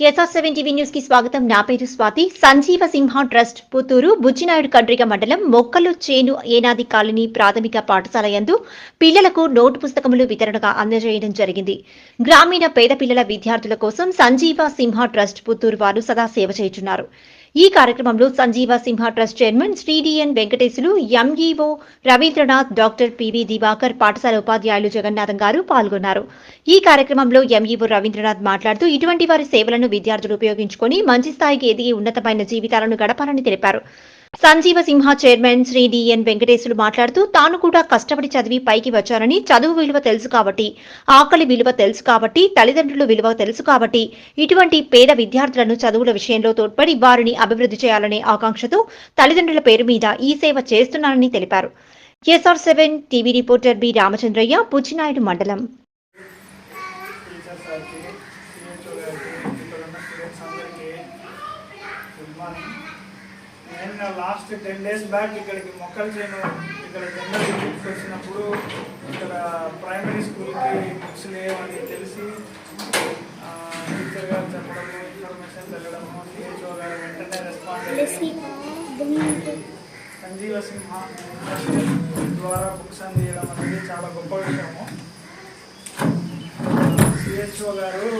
కేసార్ seven TV న్యూస్కి స్వాగతం. నా పేరు స్వాతి. సంజీవ సింహ ట్రస్ట్ పుత్తూరు బుచ్చినాయుడు కండ్రిగ మండలం మొక్కలు చేను ఏనాది కాలనీ ప్రాథమిక పాఠశాల యందు పిల్లలకు నోటు పుస్తకములు వితరణగా అందజేయడం జరిగింది. గ్రామీణ పేద పిల్లల విద్యార్థుల కోసం సంజీవ సింహ ట్రస్ట్ పుత్తూరు వారు సదా సేవ చేయుచున్నారు. ఈ కార్యక్రమంలో Sanjeeva Simha trust chairman Shri DN Venkateshulu MEO Ravindranath doctor PV Divakar పాఠశాల ఉపాధ్యాయులు జగన్నాథం గారు పాల్గొన్నారు. ఈ కార్యక్రమంలో ఎంఈఓ రవీంద్రనాథ్ మాట్లాడుతూ ఇటువంటి వారి సేవలను విద్యార్థులు ఉపయోగించుకొని మంచి స్థాయికి ఎదిగి ఉన్నతమైన జీవితాలను గడపాలని తెలిపారు. Sanjeeva Simha chairman Shri D N Venkateshulu మాట్లాడుతూ తాను కూడా కష్టపడి చదివి పైకి వచ్చానని చదువు విలువ తెలుసు కాబట్టి ఆకలి విలువ తెలుసు కాబట్టి తల్లిదండ్రులు విలువ తెలుసు కాబట్టి ఇటువంటి పేద విద్యార్థులను చదువుల విషయంలో తోడ్పడి వారిని అభివృద్ధి చేయాలనే ఆకాంక్షతో తల్లిదండ్రుల పేరు మీద ఈ సేవ చేస్తున్నానని తెలిపారు. SR seven TV reporter B Ramachandraiah Puchinaidu మండలం. Good morning. నేను లాస్ట్ టెన్ డేస్ బ్యాక్ ఇక్కడికి మొక్కలు చేయను. ఇక్కడ జనరల్ బుక్స్ వచ్చినప్పుడు ఇక్కడ ప్రైమరీ స్కూల్కి బుక్స్ లేవని తెలిసి టీచర్ గారు చెప్పడము ఇన్ఫర్మేషన్ వెళ్ళడము సిహెచ్ఓ గారు వెంటనే రెస్పాండ్ అయ్యి సంజీవ సింహ ద్వారా బుక్స్ అందించడం అనేది చాలా గొప్ప విషయము. సిహెచ్ఓ గారు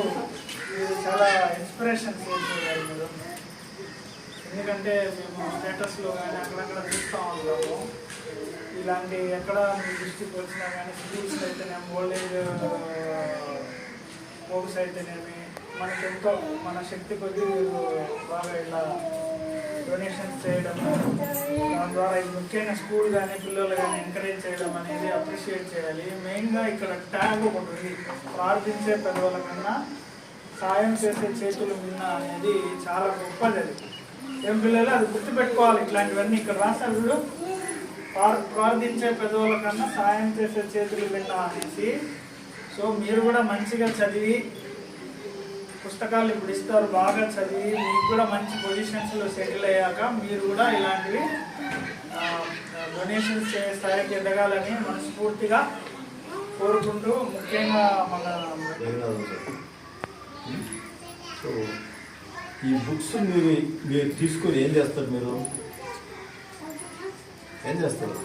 మీరు చాలా ఇన్స్పిరేషన్ సిహెచ్ఓ గారు మీరు. ఎందుకంటే మేము స్టేటస్లో కానీ అక్కడక్కడ చూస్తూ ఉంటాము ఇలాంటి ఎక్కడ మీ దృష్టికి వచ్చినా కానీ స్కూల్స్ అయితేనేమి ఓల్డ్ ఏజ్ హోమ్స్ అయితేనేమి మనకి ఎంతో మన శక్తి కొద్దీ బాగా ఇలా డొనేషన్స్ చేయడం దాని ద్వారా ఇది ముఖ్యంగా స్కూల్ కానీ పిల్లలు కానీ ఎంకరేజ్ చేయడం అనేది అప్రిషియేట్ చేయాలి. మెయిన్గా ఇక్కడ ట్యాగ్ ఒకటి ఉంది. ప్రార్థించే పెద్దవాళ్ళ కన్నా సాయం చేసే చేతులు విన్నా అనేది చాలా గొప్పది అది. పిల్లలు? అది గుర్తుపెట్టుకోవాలి. ఇట్లాంటివన్నీ ఇక్కడ రాశారు చూడు. ప్రార్- ప్రార్థించే పెద్దవాళ్ళ కన్నా సాయం చేసే చేతులు విన్న అనేసి. సో మీరు కూడా మంచిగా చదివి పుస్తకాలు ఇప్పుడు ఇస్తారు బాగా చదివి మీకు కూడా మంచి పొజిషన్స్లో సెటిల్ అయ్యాక మీరు కూడా ఇలాంటివి డొనేషన్స్ చేసే స్థాయికి ఎదగాలని మనస్ఫూర్తిగా కోరుకుంటూ ముఖ్యంగా మన ఈ బుక్స్ మీరు మీరు తీసుకొని ఏం చేస్తారు మీరు? ఏం చేస్తారు?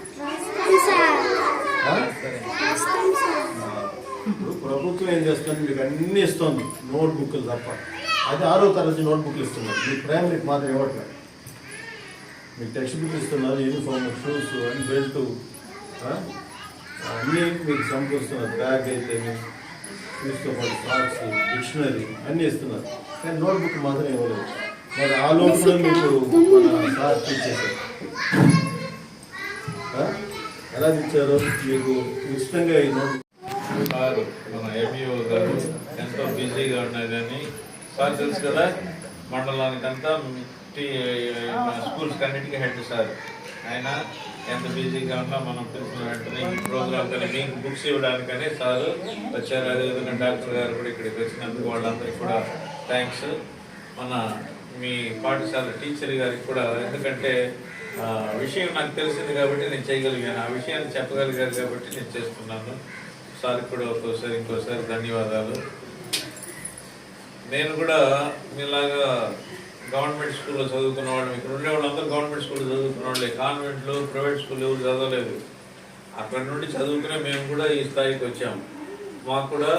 ఇప్పుడు ప్రభుత్వం ఏం చేస్తుంది? మీకు అన్ని ఇస్తుంది. నోట్బుక్లు తప్ప. అది ఆరో తరగతి నోట్బుక్లు ఇస్తున్నారు. మీ ప్రైమరీకి మాత్రం ఇవ్వట్లేదు మీకు టెక్స్ట్ బుక్ ఇస్తున్నారు యూనిఫామ్ షూస్ అన్ని బెల్ట్. అన్నీ మీకు సమకూరుస్తున్నారు బ్యాగ్ అయితే షూస్తో సాక్స్ డిక్షనరీ అన్నీ ఇస్తున్నారు. కానీ నోట్ బుక్ మాత్రం ఇవ్వలేదు మరి ఆ లోపల మీకు మన సార్ ఇచ్చేసారు. ఆ? ఎలా ఇచ్చారు? మీకు ఉచితంగా ఈ నోట్ సార్ మన ఎంఈఓ గారు ఎంతో బిజీగా ఉన్నదని సార్ తెలుసు కదా మండలానికంతా స్కూల్స్ అన్నిటికీ హెడ్ సార్. ఆయన ఎంత బిజీగా ఉన్నా మనం పిలిచిన వెంటనే ఈ ప్రోగ్రామ్ కానీ మీకు బుక్స్ ఇవ్వడానికని సార్ వచ్చారు. అదేవిధంగా డాక్టర్ గారు కూడా ఇక్కడికి వచ్చినందుకు వాళ్ళందరికీ కూడా థ్యాంక్స్. మన మీ పాఠశాల టీచర్ గారికి కూడా ఎందుకంటే విషయం నాకు తెలిసింది కాబట్టి నేను చేయగలిగాను. ఆ విషయాన్ని చెప్పగలిగారు కాబట్టి నేను చేస్తున్నాను. సార్ కూడా ఒక్కోసారి ఇంకోసారి ధన్యవాదాలు. నేను కూడా మీలాగా గవర్నమెంట్ స్కూల్లో చదువుకున్న వాళ్ళు. ఇక్కడ ఉండే వాళ్ళందరూ గవర్నమెంట్ స్కూల్లో చదువుకున్న వాళ్ళే. కాన్వెంట్లు ప్రైవేట్ స్కూల్ ఎవరు చదవలేదు. అక్కడ నుండి చదువుకునే మేము కూడా ఈ స్థాయికి వచ్చాము మాకు కూడా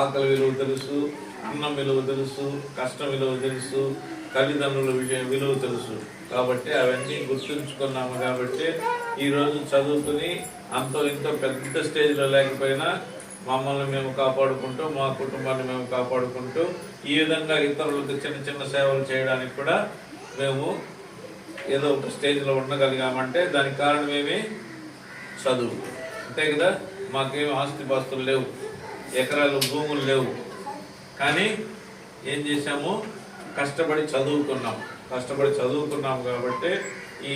ఆకలి విలువ తెలుసు. అన్నం విలువ తెలుసు కష్టం విలువ తెలుసు తల్లిదండ్రుల విషయం విలువ తెలుసు. కాబట్టి అవన్నీ గుర్తుంచుకున్నాము కాబట్టి ఈరోజు చదువుకుని అంతో ఇంతో పెద్ద స్టేజ్లో లేకపోయినా మమ్మల్ని మేము కాపాడుకుంటూ మా కుటుంబాన్ని మేము కాపాడుకుంటూ ఈ విధంగా ఇతరులకు చిన్న చిన్న సేవలు చేయడానికి కూడా మేము ఏదో ఒక స్టేజ్లో ఉండగలిగామంటే దానికి కారణం ఏమి? చదువు. అంతే కదా? మాకేమి ఆస్తిపాస్తులు లేవు. ఎకరాలు భూములు లేవు. కానీ ఏం చేశాము? కష్టపడి చదువుకున్నాం. కష్టపడి చదువుకున్నాం కాబట్టి ఈ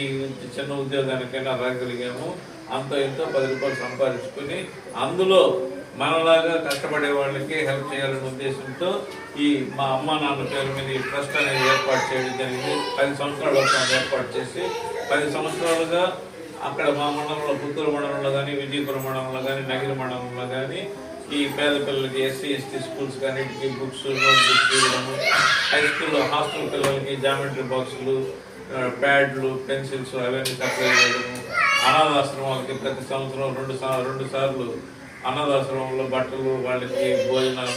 చిన్న ఉద్యోగానికైనా రాగలిగాము. అంత ఎంతో పది రూపాయలు సంపాదించుకుని అందులో మనలాగా కష్టపడే వాళ్ళకి హెల్ప్ చేయాలనే ఉద్దేశంతో ఈ మా అమ్మ నాన్న పేరు మీద ఈ ట్రస్ట్ అనేది ఏర్పాటు చేయడం జరిగింది. పది సంవత్సరాల వరకు ఏర్పాటు చేసి పది సంవత్సరాలుగా అక్కడ మా మండలంలో పుత్తూరు మండలంలో కానీ విజయపురం మండలంలో కానీ నగిరి మండలంలో కానీ ఈ పేద పిల్లలకి ఎస్సీ ఎస్టీ స్కూల్స్ అన్నిటికీ బుక్స్ నోట్ బుక్స్ ఇవ్వడము. హై స్కూల్లో హాస్టల్ పిల్లలకి జామెట్రీ బాక్సులు ప్యాడ్లు పెన్సిల్స్ అవన్నీ సప్లై చేయడము అనాథాశ్రమాలకి ప్రతి సంవత్సరం రెండు సా రెండు సార్లు అనాథాశ్రమంలో బట్టలు వాళ్ళకి భోజనాలు